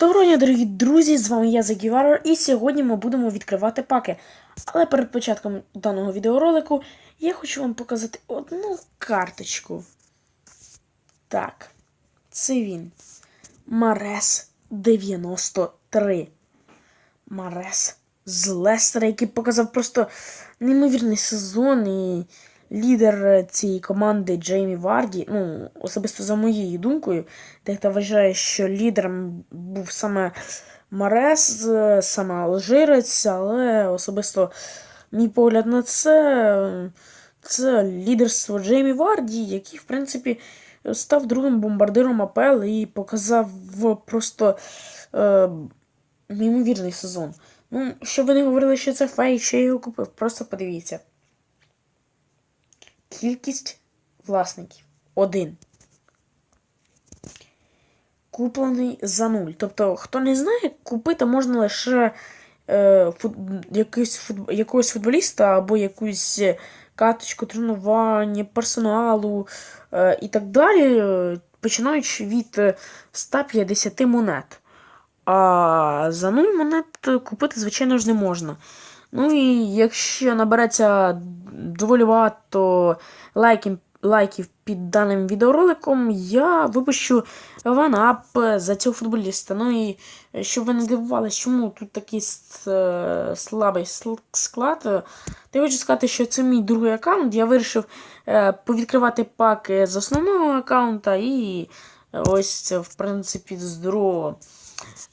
Доброго дня, дорогі друзі! З вами я Загіварор, і сьогодні ми будемо відкривати паки. Але перед початком даного відеоролику я хочу вам показати одну карточку. Так, це він. Марес 93. Марес з Лестера, який показав просто неймовірний сезон і лідер цієї команди Джеймі Варді, ну, особисто за моєю думкою, дехто вважає, що лідером був саме Марес, саме Алжирець, але особисто мій погляд на це, це лідерство Джеймі Варді, який, в принципі, став другим бомбардиром АПЛ і показав просто е, неймовірний сезон. Ну, щоб ви не говорили, що це фейк, що я його купив, просто подивіться. Кількість власників один. Куплений за нуль. Тобто, хто не знає, купити можна лише е, фут, якийсь фут, якогось футболіста або якусь карточку тренування, персоналу е, і так далі, починаючи від 150 монет. А за нуль монет купити, звичайно ж, не можна. Ну і якщо набереться доволі багато лайків лайків під даним відеороликом, я випущу ванап за цього футболіста. Ну і щоб ви не дивувалися, чому тут такий слабий склад, то я хочу сказати, що це мій другий аккаунт. Я вирішив е, повідкривати паки з основного аккаунта і ось, в принципі, з другого.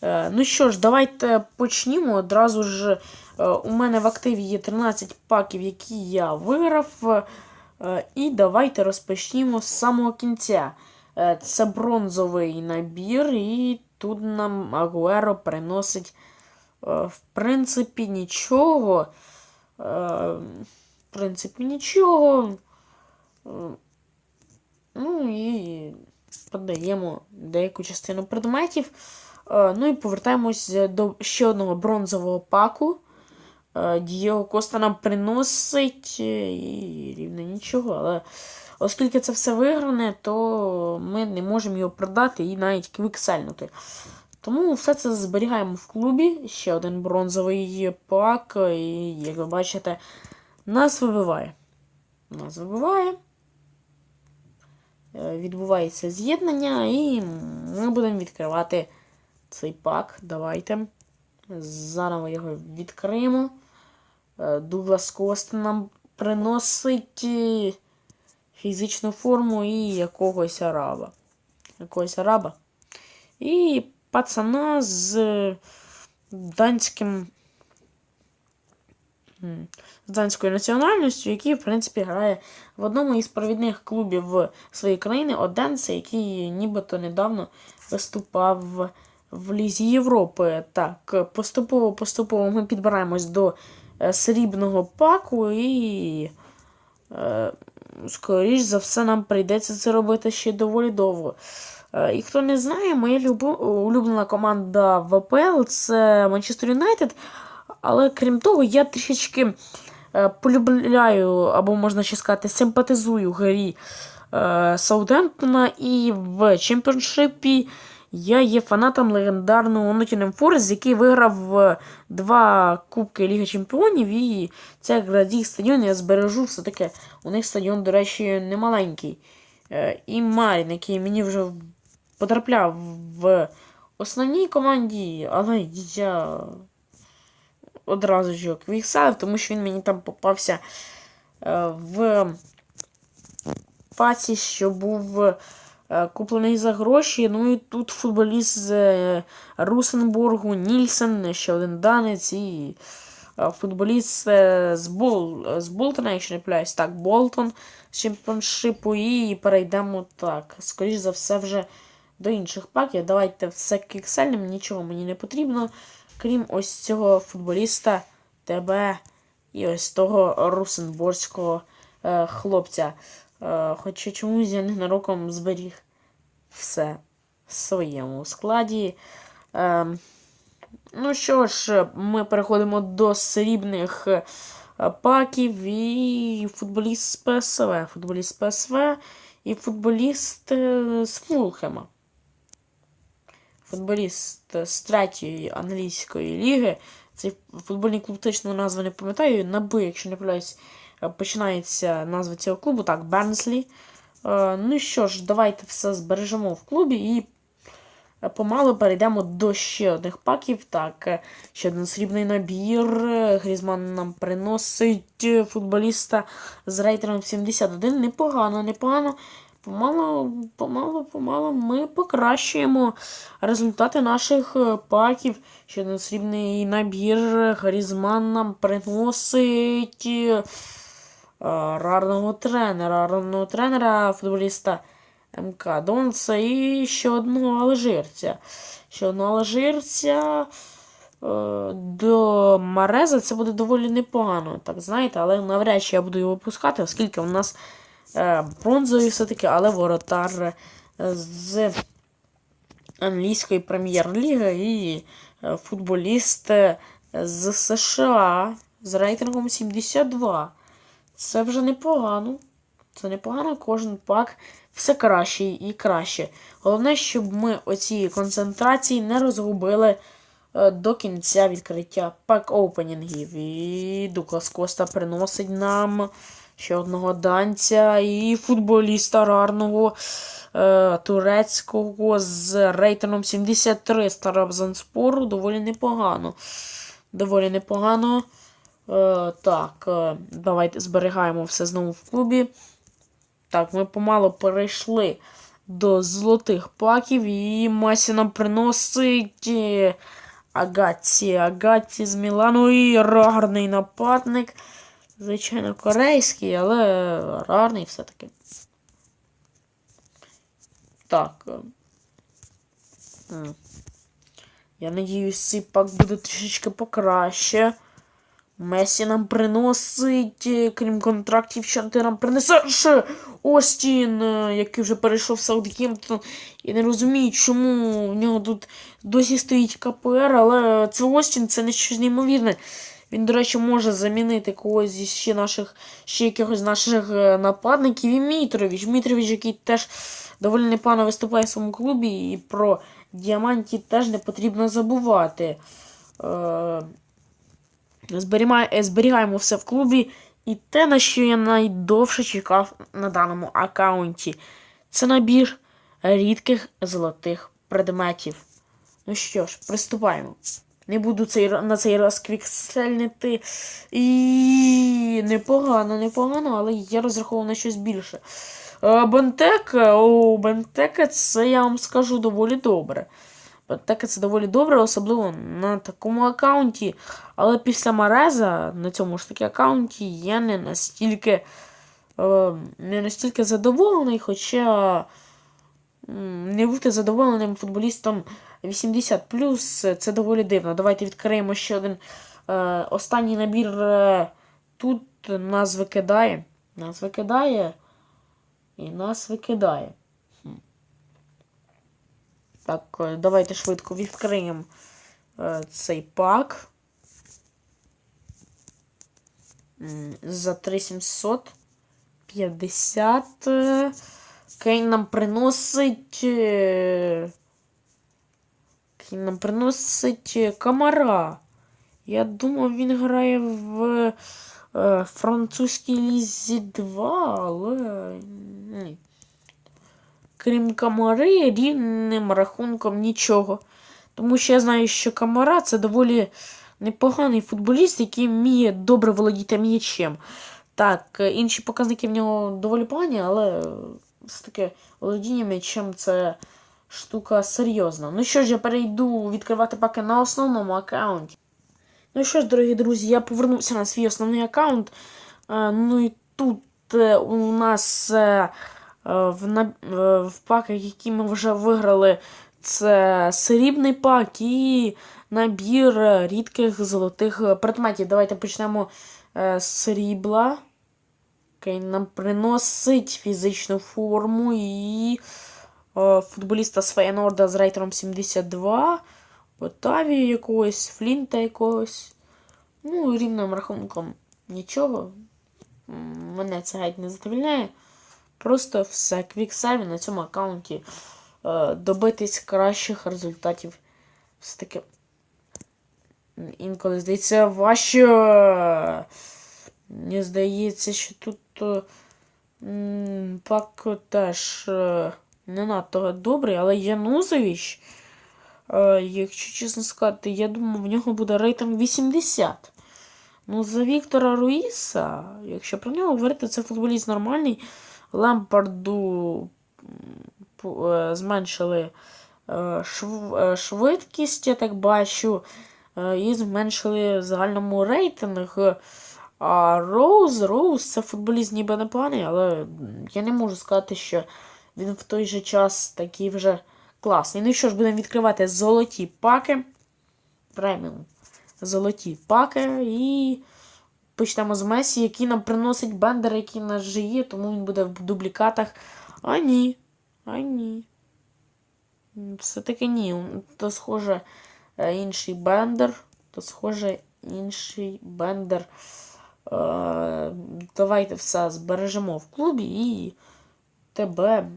Е, ну що ж, давайте почнімо. Одразу ж е, у мене в активі є 13 паків, які я виграв. Е, і давайте розпочнімо з самого кінця. Це бронзовий набір, і тут нам Агуеро приносить, в принципі, нічого. В принципі, нічого. Ну і подаємо деяку частину предметів. Е, ну і повертаємось до ще одного бронзового паку. Е, Дієго Коста нам приносить е, і рівно нічого. Але оскільки це все вигране, то ми не можемо його продати і навіть квіксельнути. Тому все це зберігаємо в клубі. Ще один бронзовий пак. І, як ви бачите, нас вибиває. Нас вибиває. Відбувається з'єднання, і ми будемо відкривати цей пак. Давайте. Заново його відкриємо. Е, Дуглас Коста нам приносить е, фізичну форму і якогось араба. Якогось араба. І пацана з данським. З данською національністю, який, в принципі, грає в одному із провідних клубів своєї країни Оденсе, який нібито недавно виступав в Лізі Європи. Так, поступово-поступово ми підбираємось до е, срібного паку і, е, скоріш за все, нам прийдеться це робити ще доволі довго. Е, і хто не знає, моя улюблена команда в АПЛ це Манчестер Юнайтед. Але крім того, я трішечки е, полюбляю, або можна ще сказати, симпатизую грі е, і в чемпіоншипі. Я є фанатом легендарного Nottingham Forest, який виграв два Кубки Ліги Чемпіонів. І це їх стадіон я збережу все-таки. У них стадіон, до речі, немаленький. Е, і Марін, який мені вже потрапляв в основній команді, але я одразу ж його квіксав, тому що він мені там попався е, в паці, що був. Е, куплений за гроші. Ну і тут футболіст з е, Русенбургу, Нільсен, ще один данець і е, футболіст з Бол, з Болтона, якщо не пляюсь, так, Болтон з чемпіоншипу. І перейдемо так. Скоріше за все, вже до інших паків. Давайте все кіксельним, нічого мені не потрібно. Крім ось цього футболіста, тебе і ось того русенборського е, хлопця. Хоча чомусь я ненароком зберіг все в своєму складі. Е, ну що ж, ми переходимо до срібних е, паків і футболіст з ПСВ. Футболіст з ПСВ і футболіст з Фулхема. футболіст з третьої англійської ліги. Цей футбольний клуб точно назву не пам'ятаю. На Б, якщо не помиляюсь, е, починається назва цього клубу. Так, Бернслі. Е, ну що ж, давайте все збережемо в клубі і е, помалу перейдемо до ще одних паків. Так, е, ще один срібний набір. Грізман нам приносить футболіста з рейтингом 71. Непогано, непогано. Помалу, помалу, помалу ми покращуємо результати наших паків. Ще один срібний набір. Грізман нам приносить рарного тренера. Рарного тренера, футболіста МК Донца і ще одного алжирця. Ще одного алжирця. е, До Мареза це буде доволі непогано, так знаєте, але навряд чи я буду його випускати, оскільки у нас е, бронзовий все-таки, але воротар е, з англійської прем'єр-ліги і футболіст з США з рейтингом 72. Це вже непогано. Це непогано, кожен пак все краще і краще. Головне, щоб ми оці концентрації не розгубили е, до кінця відкриття пак опенінгів. І Дуклас Коста приносить нам ще одного данця і футболіста рарного е, турецького з рейтингом 73 Старабзанспору. Доволі непогано. Доволі непогано. Е, так, е, давайте зберігаємо все знову в клубі. Так, ми помало перейшли до золотих паків, і Масі нам приносить е, Агаці. Агаці з Мілану і гарний нападник. Звичайно, корейський, але рарний все-таки. Так. Я надіюсь, цей пак буде трішечки покраще. Месі нам приносить, е, крім контрактів, що ти нам принесе Остін, е, який вже перейшов в Саутгемптон. І не розумію, чому в нього тут досі стоїть КПР, але це Остін, це не щось неймовірне. Він, до речі, може замінити когось зі ще наших, ще якихось наших е, нападників. І Мітрович. Мітрович, який теж доволі непогано виступає в своєму клубі, і про діаманті теж не потрібно забувати. Е, е, Зберігаємо все в клубі. І те, на що я найдовше чекав на даному аккаунті, це набір рідких золотих предметів. Ну що ж, приступаємо. Не буду цей, на цей раз квіксельнити. І непогано, непогано, але я розраховував на щось більше. Е, Бентека, о, Бентека, це я вам скажу доволі добре. Бентека це доволі добре, особливо на такому аккаунті. Але після Мареза на цьому ж таки аккаунті я не настільки е, не настільки задоволений, хоча не бути задоволеним футболістом 80 це доволі дивно. Давайте відкриємо ще один е, останній набір. Е, тут нас викидає. Нас викидає. І нас викидає. Так, е, давайте швидко відкриємо е, цей пак. За 3750. е, Кейн нам приносить. Кейн нам приносить комара. Я думав, він грає в французькій лізі 2, але. Ні. Крім комари, рівним рахунком нічого. Тому що я знаю, що комара це доволі непоганий футболіст, який вміє добре володіти м'ячем. Так, інші показники в нього доволі погані, але все таки володіння м'ячем це штука серйозна. Ну що ж, я перейду відкривати паки на основному аккаунті. Ну що ж, дорогі друзі, я повернувся на свій основний аккаунт. Е, ну і тут е, у нас е, в, е, в паках, які ми вже виграли, це срібний пак і набір е, рідких золотих е, предметів. Давайте почнемо е, з срібла. Кейн нам приносить фізичну форму і е, футболіста з Фейнорда з рейтером 72. Отавію якогось, Флінта якогось. Ну, рівним рахунком нічого. Мене це геть не задовільняє. Просто все. Квіксаві на цьому аккаунті е, добитись кращих результатів. Все-таки інколи здається важче. Мені здається, що тут е, пак теж е, не надто добрий, але Янузович, е, якщо чесно сказати, я думаю, в нього буде рейтинг 80. Ну, за Віктора Руїса, якщо про нього говорити, це футболіст нормальний. Пу- е, зменшили е, е, швидкість, я так бачу, і зменшили в загальному рейтинг. А Роуз, Роуз це футболіст ніби непоганий, але я не можу сказати, що він в той же час такий вже класний. Ну що ж, будемо відкривати золоті паки. Преміум. Золоті паки. І почнемо з Месі, який нам приносить бендер, який нас вже є, тому він буде в дублікатах. А ні. А ні. Все-таки ні. То схоже е, інший бендер. То схоже інший бендер. Е, давайте все збережемо в клубі і тебе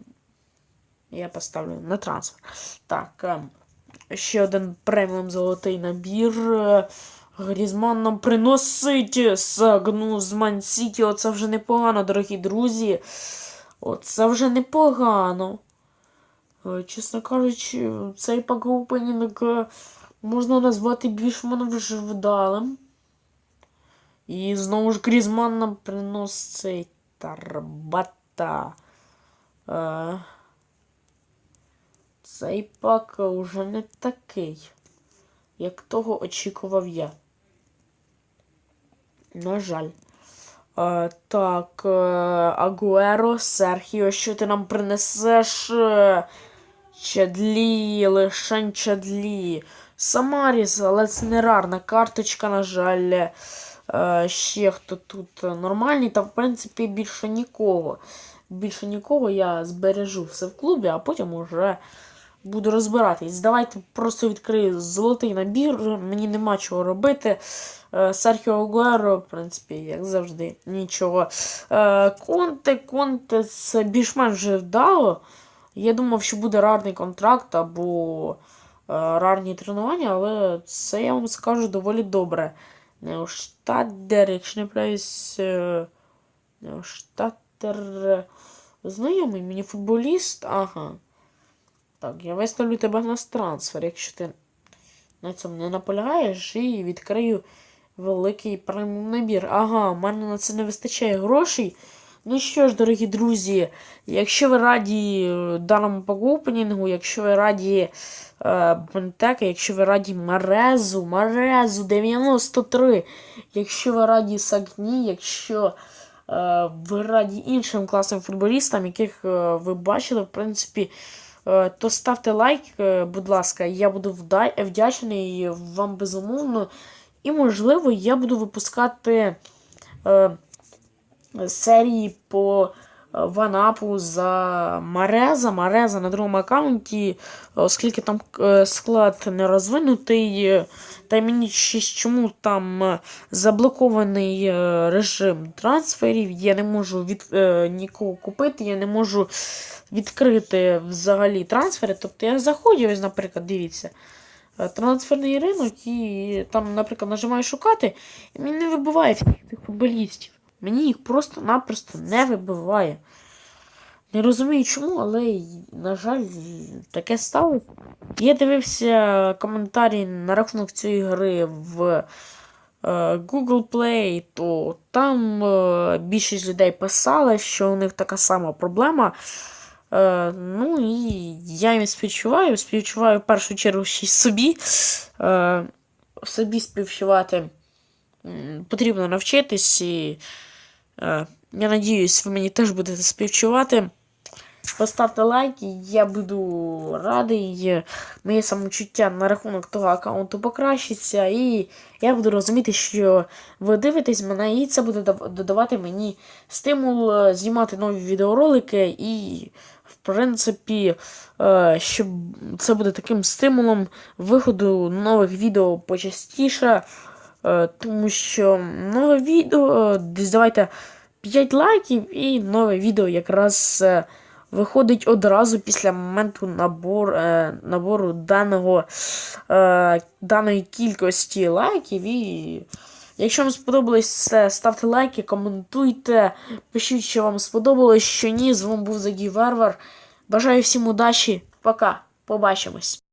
я поставлю на трансфер. Так, е, ще один преміум золотий набір. Грізман нам приносить сагну з Мансіті. Оце вже непогано, дорогі друзі. Оце вже непогано. Е, Чесно кажучи, цей пак-опенінг е, можна назвати більш-менш вдалим. І знову ж Грізман нам приносить Тарбата. Е, цей пак уже не такий, як того очікував я. На жаль. Е, так, е, Агуеро, Серхіо, що ти нам принесеш? Е, Чадлі, лишень Чадлі. Самаріс, але це не рарна карточка, на жаль. Е, ще хто тут нормальний, та в принципі більше нікого. Більше нікого я збережу все в клубі, а потім уже буду розбиратись. Давайте просто відкрию золотий набір. Мені нема чого робити. Е, Серхіо Агуеро, в принципі, як завжди, нічого. Е, Конте, Конте, це більш-менш вдало. Я думав, що буде рарний контракт або е, рарні тренування, але це я вам скажу доволі добре. Неоштаддер, якщо не правильсь. е, Неоштаддер. Знайомий мені футболіст. Ага. Так, я виставлю тебе на трансфер, якщо ти на цьому не наполягаєш, і відкрию великий преміум набір. Ага, в мене на це не вистачає грошей. Ну що ж, дорогі друзі, якщо ви раді е, даному пакоупенінгу, якщо ви раді е, Бентека, якщо ви раді Марезу, Марезу 93, якщо ви раді Сагні, якщо е, ви раді іншим класним футболістам, яких е, ви бачили, в принципі, е, то ставте лайк, е, будь ласка, я буду вдячний вам безумовно. І, можливо, я буду випускати. Е, серії по е, ванапу за Мареза. Мареза на другому аккаунті, оскільки там е, склад не розвинутий, е, та мені ще чому там е, заблокований е, режим трансферів. Я не можу від е, нікого купити, я не можу відкрити взагалі трансфери. Тобто я заходжу, ось, наприклад, дивіться. Е, Трансферний ринок і там, наприклад, нажимаю шукати, і мені не вибиває всіх цих футболістів. Мені їх просто-напросто не вибиває. Не розумію чому, але, на жаль, таке сталося. Я дивився коментарі на рахунок цієї гри в е, Google Play, то там е, більшість людей писали, що у них така сама проблема. Е, ну і я їм співчуваю. Співчуваю в першу чергу ще й собі. Е, собі співчувати потрібно навчитись і. Е, Я надіюсь, ви мені теж будете співчувати. Поставте лайк, я буду радий. Моє самочуття на рахунок того аккаунту покращиться. І я буду розуміти, що ви дивитесь мене, і це буде додавати мені стимул е, знімати нові відеоролики. І, принципі, е, щоб це буде таким стимулом виходу нових відео почастіше. Е, Тому що нове відео, е, десь давайте 5 лайків і нове відео якраз виходить одразу після моменту набор, набору даного, даної кількості лайків. І якщо вам сподобалось це, ставте лайки, коментуйте, пишіть, що вам сподобалось, що ні. З вами був Загій Варвар. Бажаю всім удачі. Пока. Побачимось.